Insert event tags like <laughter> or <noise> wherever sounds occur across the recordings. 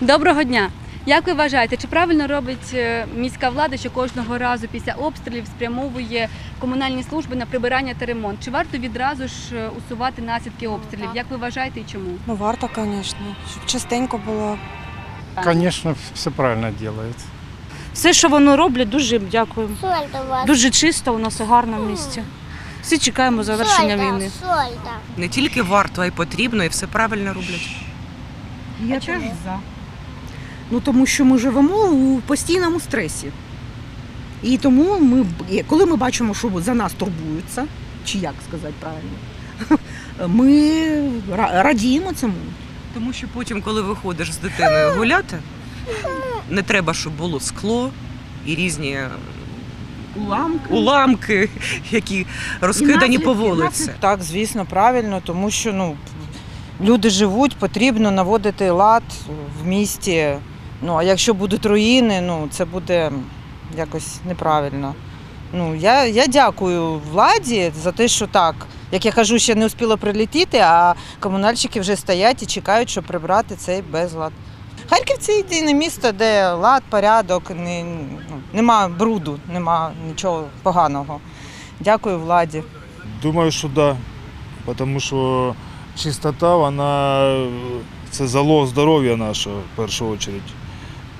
Доброго дня! Як ви вважаєте, чи правильно робить е, міська влада, що кожного разу після обстрілів спрямовує комунальні служби на прибирання та ремонт? Чи варто відразу ж е, усувати наслідки обстрілів? Як ви вважаєте і чому? Ну, варто, звісно, щоб частенько було. Конечно, все правильно делает. Все, що вони роблять, дуже їм вас. Дуже чисто у нас і гарно в місті. Всі чекаємо завершення війни. Не тільки варто, а й потрібно, і все правильно роблять. Я теж за. Ну тому що ми живемо у постійному стресі. І тому ми, коли ми бачимо, що за нас турбуються, чи як сказати правильно, <laughs> ми радіємо цьому. Тому що потім, коли виходиш з дитиною гуляти, не треба, щоб було скло і різні Уламки. уламки, які розкидані по наслідки, вулиці. Так, звісно, правильно, тому що ну, люди живуть, потрібно наводити лад в місті. Ну, а якщо будуть руїни, ну, це буде якось неправильно. Ну, я, я дякую владі за те, що так. Як я кажу, ще не успіло прилетіти, а комунальщики вже стоять і чекають, щоб прибрати цей безлад. Харків це єдине місто, де лад, порядок, не, ну, нема бруду, нема нічого поганого. Дякую владі. Думаю, що да. Тому що чистота, вона це залог здоров'я нашого в першу чергу.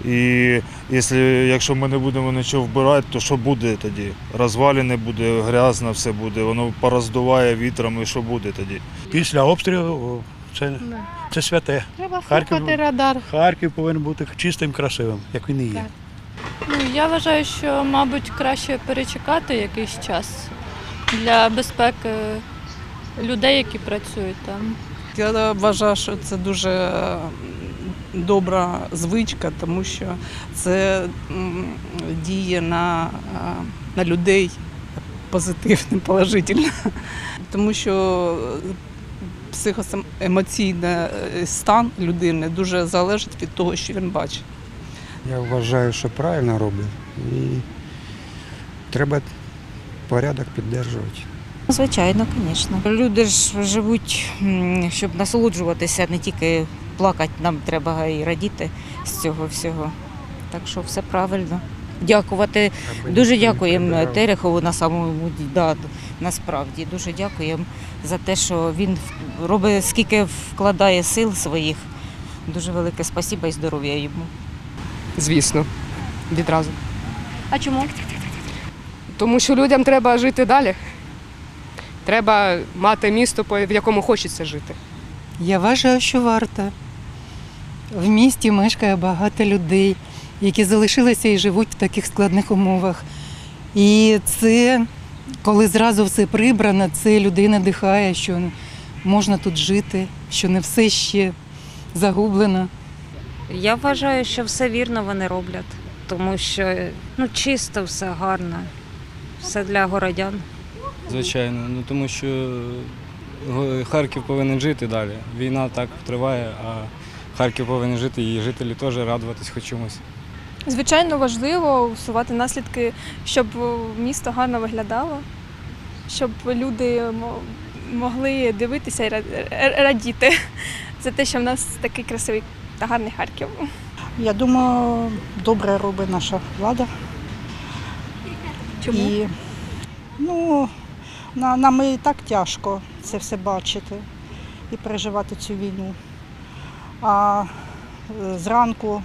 І якщо, якщо ми не будемо нічого вбирати, то що буде тоді? Розваліне буде, грязно все буде, воно пороздуває вітром і що буде тоді? Після обстрілу це, це святе. Треба Харків- радар. Харків повинен бути чистим, красивим, як він і є. Ну, я вважаю, що, мабуть, краще перечекати якийсь час для безпеки людей, які працюють там. Я вважаю, що це дуже добра звичка, тому що це діє на, е, на людей позитивно, положительно. Тому що психоемоційний стан людини дуже залежить від того, що він бачить. Я вважаю, що правильно роблять. І треба порядок підтримувати. Звичайно, звісно. Люди ж живуть, щоб насолоджуватися, не тільки плакати, нам треба і радіти з цього всього. Так що все правильно. Дякувати. Дуже дякуємо Терехову на самому да, насправді. Дуже дякуємо за те, що він робить, скільки вкладає сил своїх. Дуже велике спасіба і здоров'я йому. Звісно, відразу. А чому? Тому що людям треба жити далі. Треба мати місто, в якому хочеться жити. Я вважаю, що варто. В місті мешкає багато людей, які залишилися і живуть в таких складних умовах. І це, коли зразу все прибрано, це людей надихає, що можна тут жити, що не все ще загублено. Я вважаю, що все вірно вони роблять, тому що ну, чисто все гарно, все для городян. Звичайно, ну тому що Харків повинен жити далі. Війна так триває, а Харків повинен жити і жителі теж радуватись хоч чомусь. Звичайно, важливо усувати наслідки, щоб місто гарно виглядало, щоб люди могли дивитися і ра- ра- радіти <laughs> за те, що в нас такий красивий та гарний Харків. Я думаю, добре робить наша влада. Чому? І, ну, нам і так тяжко це все бачити і переживати цю війну. А е, зранку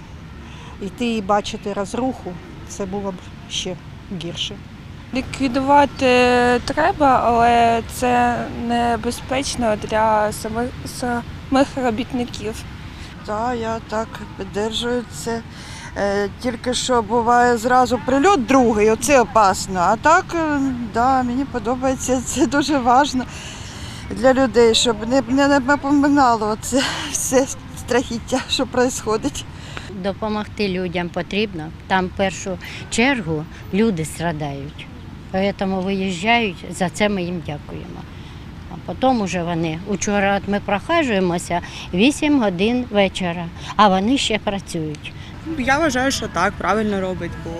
йти і бачити розруху, це було б ще гірше. Ліквідувати треба, але це небезпечно для самих, самих робітників. Так, я так підтримую це. Е, Тільки що буває зразу прильот другий, оце опасно. А так, е, да, мені подобається, це дуже важливо для людей, щоб не, не напоминало це все страхіття, що відбувається. Допомогти людям потрібно. Там в першу чергу люди страдають. Тому виїжджають, за це ми їм дякуємо. А потім уже вони. Учора от ми прохажуємося 8 годин вечора, а вони ще працюють. Я вважаю, що так, правильно робить, бо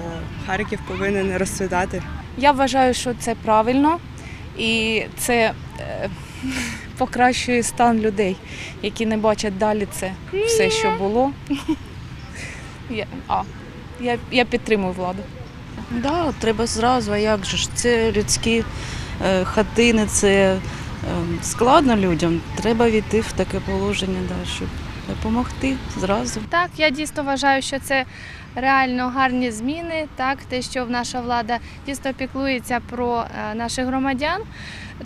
Харків повинен розцвітати. Я вважаю, що це правильно і це е, покращує стан людей, які не бачать далі це все, що було. <laughs> Я, а, я, я підтримую владу. Да, треба зразу, а як же ж? Це людські е, хатини, це е, складно людям. Треба війти в таке положення, да, щоб допомогти зразу. Так, я дійсно вважаю, що це реально гарні зміни. Так, те, що наша влада дійсно піклується про е, наших громадян.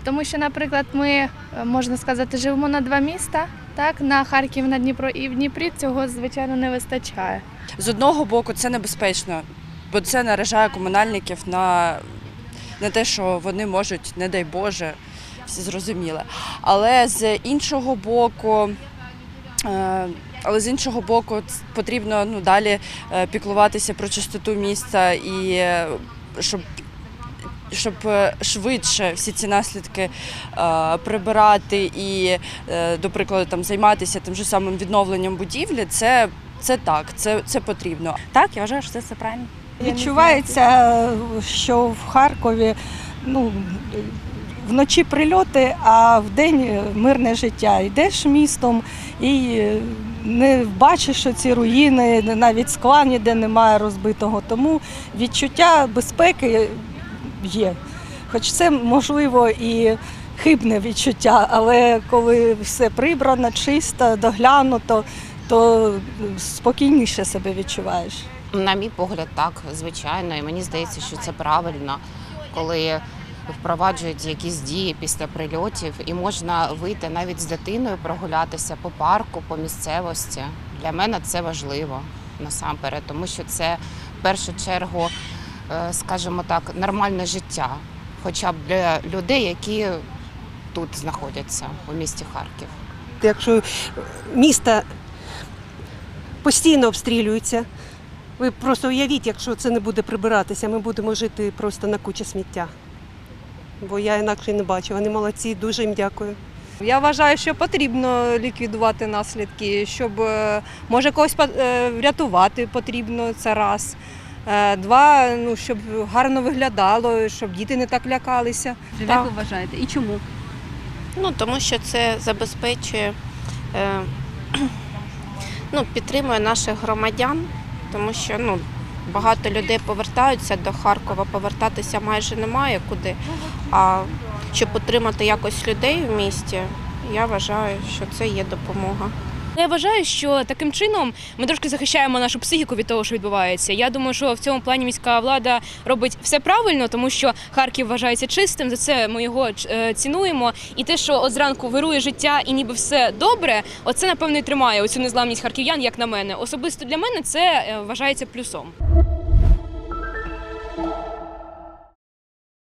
Тому що, наприклад, ми е, можна сказати, живемо на два міста. Так, на Харків, на Дніпро і в Дніпрі цього звичайно не вистачає. З одного боку, це небезпечно, бо це наражає комунальників на, на те, що вони можуть, не дай Боже, все зрозуміле. Але з іншого боку. Е, Але з іншого боку, потрібно ну, далі е, піклуватися про чистоту міста і е, щоб, щоб швидше всі ці наслідки е, прибирати і, е, до прикладу, там, займатися тим же самим відновленням будівлі, це, це так, це, це потрібно. Так, я вважаю, що це все правильно. Відчувається, що в Харкові ну, вночі прильоти, а вдень мирне життя. Йдеш містом і не бачиш ці руїни, навіть скла ніде немає розбитого. Тому відчуття безпеки є. Хоч це можливо і хибне відчуття, але коли все прибрано, чисто, доглянуто, то спокійніше себе відчуваєш. На мій погляд, так, звичайно, і мені здається, що це правильно, коли впроваджують якісь дії після прильотів, і можна вийти навіть з дитиною, прогулятися по парку, по місцевості. Для мене це важливо насамперед, тому що це в першу чергу, е, скажімо так, нормальне життя, хоча б для людей, які тут знаходяться у місті Харків. Якщо місто постійно обстрілюється, ви просто уявіть, якщо це не буде прибиратися, ми будемо жити просто на кучі сміття. Бо я інакше не бачу. Вони молодці, дуже їм дякую. Я вважаю, що потрібно ліквідувати наслідки, щоб е, може когось е, врятувати потрібно це раз. Е, Два, ну щоб гарно виглядало, щоб діти не так лякалися. Як ви вважаєте? І чому? Ну, тому що це забезпечує, е, <clears throat> ну, підтримує наших громадян, тому що ну, багато людей повертаються до Харкова, повертатися майже немає куди. А щоб отримати якось людей в місті, я вважаю, що це є допомога. Я вважаю, що таким чином ми трошки захищаємо нашу психіку від того, що відбувається. Я думаю, що в цьому плані міська влада робить все правильно, тому що Харків вважається чистим. За це ми його е, цінуємо. І те, що от зранку вирує життя і ніби все добре, оце напевно і тримає оцю незламність харків'ян, як на мене. Особисто для мене це е, вважається плюсом.